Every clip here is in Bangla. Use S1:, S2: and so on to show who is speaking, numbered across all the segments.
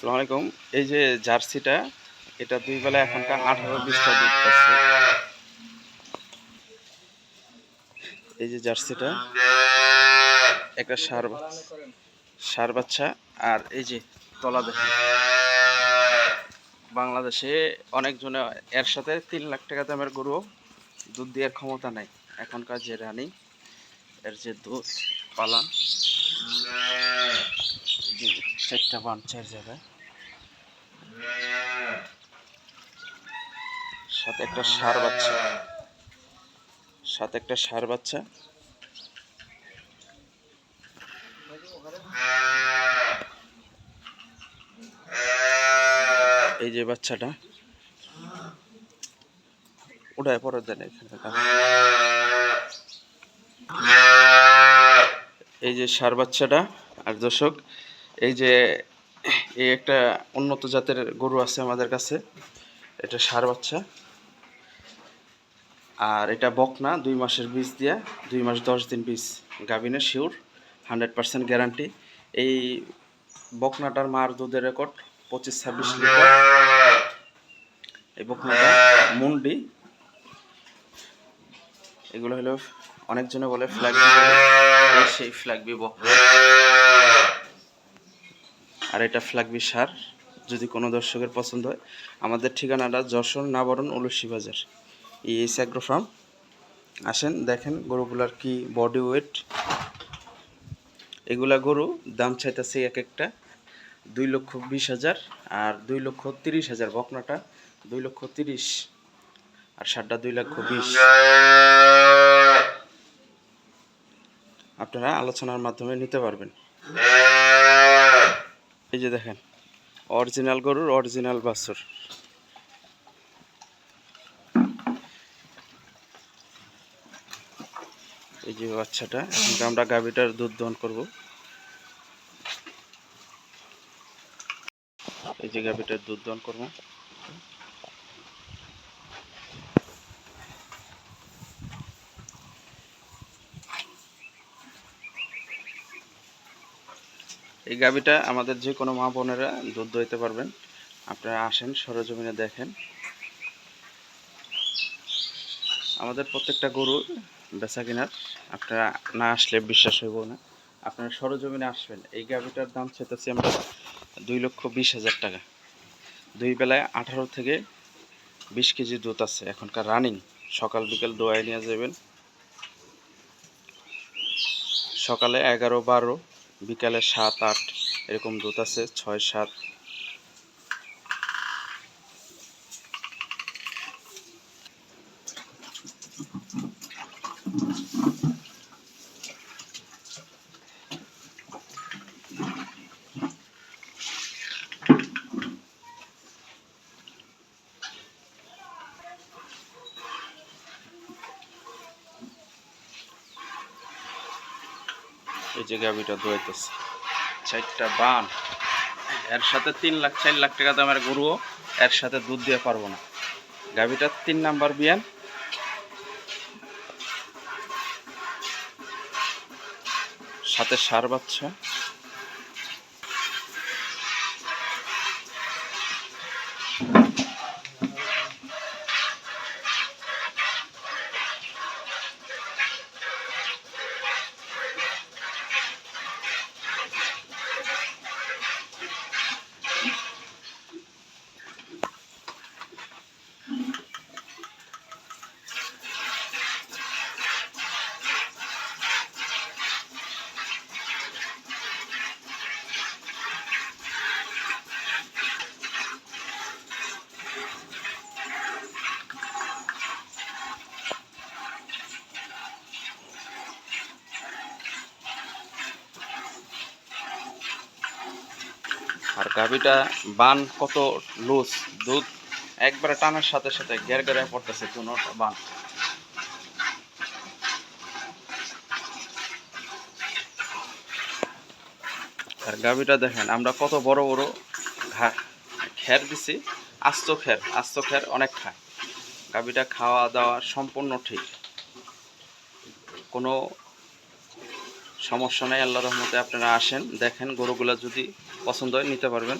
S1: আসসালামু আলাইকুম। এই যে জার্সিটা, এটা দুই বেলা এখনকার আঠারো বিশটা দুধ পাচ্ছে। এই যে জার্সিটা, একটা সার সার বাচ্চা, আর এই যে তলা দেখে বাংলাদেশে অনেকজনে এর সাথে তিন লাখ টাকা দামের গরু দুধ দেওয়ার ক্ষমতা নাই। এখনকার যে রানী, এর যে দুধ যে চারটা বান চার জায়গায়। সাথে একটা সার বাচ্চা। সাথে একটা সার বাচ্চা। এই যে বাচ্চাটা। ওটায় পরে দেন এখানে। এই যে সার বাচ্চাটা, আর দর্শক, এই যে এই একটা উন্নত জাতের গরু আছে আমাদের কাছে। এটা সার বাচ্চা। আর এটা বকনা, দুই মাসের বীজ দিয়া, দুই মাস দশ দিন বীজ। গাভিনের শিওর, হান্ড্রেড পার্সেন্ট গ্যারান্টি। এই বকনাটার মার দুধের রেকর্ড, পঁচিশ ছাব্বিশ লিটার। এই বকনাটা মুন্ডি। এগুলো হলো অনেকজনে বলে ফ্ল্যাগ সেই ফ্ল্যাগবি বকনা আর এটা ফ্ল্যাগবি সার যদি কোনো দর্শকের পছন্দ হয়। আমাদের ঠিকানাটা যশোর নাবরণ উলসি বাজার। এই স্যাগ্রো ফার্ম আসেন, দেখেন গরুগুলার কি বডি ওয়েট এগুলা গরু, দাম চাইতেছে এক একটা দুই লক্ষ বিশ হাজার আর দুই লক্ষ তিরিশ হাজার বকনাটা দুই লক্ষ তিরিশ আর ষাটটা দুই লক্ষ বিশ। আপনারা আলোচনার মাধ্যমে নিতে পারবেন। এই যে দেখেন, অরিজিনাল গরুর অরিজিনাল বাছুর। এই যে বাচ্চাটা এখন আমরা গাভীটার দুধ দহন করব। এই যে গাভীটার দুধ দহন করব। এই গাভীটা আমাদের যে কোনো মা বোনেরা দুধ দইতে পারবেন। আপনারা আসেন, সরজমিনে দেখেন। আমাদের প্রত্যেকটা গরু বেচা কেনার, আপনারা না আসলে বিশ্বাস হইব না। আপনারা সরজমিনে আসবেন, এই গাভিটার দাম চেতেছি আমরা দুই লক্ষ বিশ হাজার টাকা। দুই বেলায় আঠারো থেকে বিশ কেজি দুধ আছে, এখনকার রানিং। সকাল, বিকেল দোয়াই নিয়ে যাবেন। সকালে এগারো, বারো বিকালে সাত আট এরকম দুধ আছে ছয় সাত এই যে গাভিটা দোয়াইতেছে চারটা বান। এর সাথে তিন লাখ, চার লাখ টাকা দামের গরুও এর সাথে দুধ দিয়ে পারব না। গাভিটার তিন নাম্বার বিয়ান। সাথে সার বাচ্চা। আর গাভিটা বান কত লুজ, দুধ একবারে টানার সাথে সাথে গের গেরে পড়তেছে দুটা বান। আর গাভিটা দেখেন, আমরা কত বড় বড় ঘা খের দিছি, আস্ত খের আস্ত খের অনেক খায়। গাভিটা খাওয়া দাওয়া সম্পূর্ণ ঠিক। কোনো সমস্যা নেই আল্লাহ রহমতে আপনারা আসেন, দেখেন গরুগুলা যদি পছন্দ হয়, নিতে পারবেন।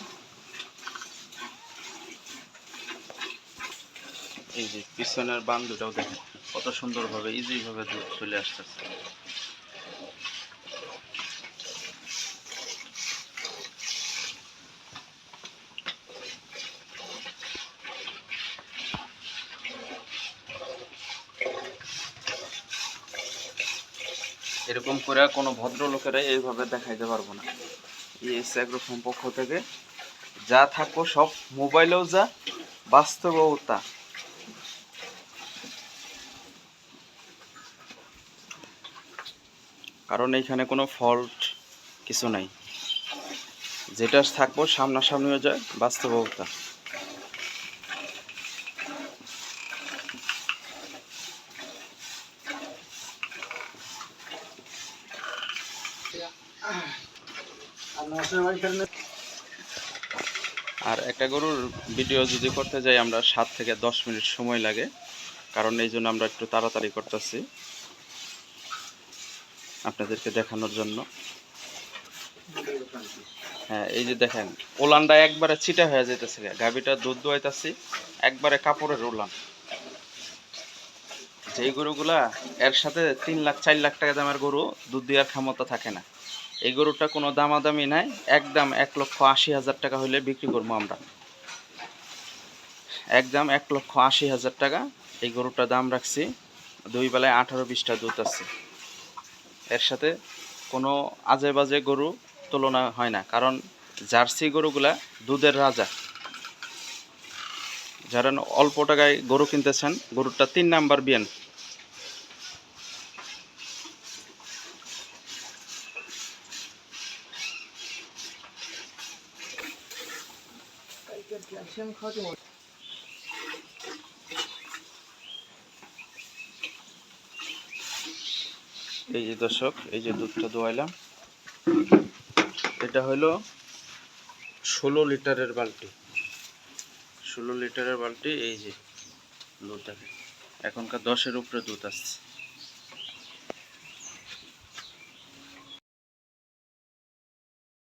S1: এই যে পিছনের বান দুটাও দেখেন, কত সুন্দরভাবে ইজিভাবে চলে আসতেছে। এরকম করে কোনো ভদ্রলোকেরা এইভাবে দেখাইতে পারব না। ইএস পক্ষ থেকে। যা থাকব সব মোবাইলেও যা, বাস্তবেও তা। কারণ এইখানে কোনো ফল্ট কিছু নাই। যেটা থাকব সামনাসামনিও যায়, বাস্তবেও আর একটা গরুর ভিডিও যদি করতে যাই, আমরা সাত থেকে দশ মিনিট সময় লাগে, কারণ এই জন্য আমরা একটু তাড়াতাড়ি করতেছি আপনাদেরকে দেখানোর জন্য। হ্যাঁ এই যে দেখেন, ওলানটা একবারে ছিটা হয়ে যাইতেছে গাভিটা দুধ দোয়াইতেছি, একবারে কাপড়ের ওলান। যেই গরুগুলা, এর সাথে তিন লাখ, চার লাখ টাকা দামের গরু দুধ দেওয়ার ক্ষমতা থাকে না। এই গরুটা কোনো দামাদামি নাই। একদম এক লক্ষ আশি হাজার টাকা হইলে বিক্রি করব আমরা। একদম এক লক্ষ আশি হাজার টাকা এই গরুটার দাম রাখছি। দুই বেলায় আঠারো বিশটা দুধ আছে। এর সাথে কোনো আজে বাজে গরু তুলনা হয় না, কারণ জার্সি গরুগুলা দুধের রাজা। যারা অল্প টাকায় গরু কিনতেছেন, গরুটা তিন নাম্বার বিয়ান। এই যে দর্শক, এই যে দুধটা দোয়াইলাম, এটা হলো ষোলো লিটারের বালতি। ষোলো লিটারের বালতি, এই যে দুধ দেখে এখনকার দশের উপরে দুধ আসছে।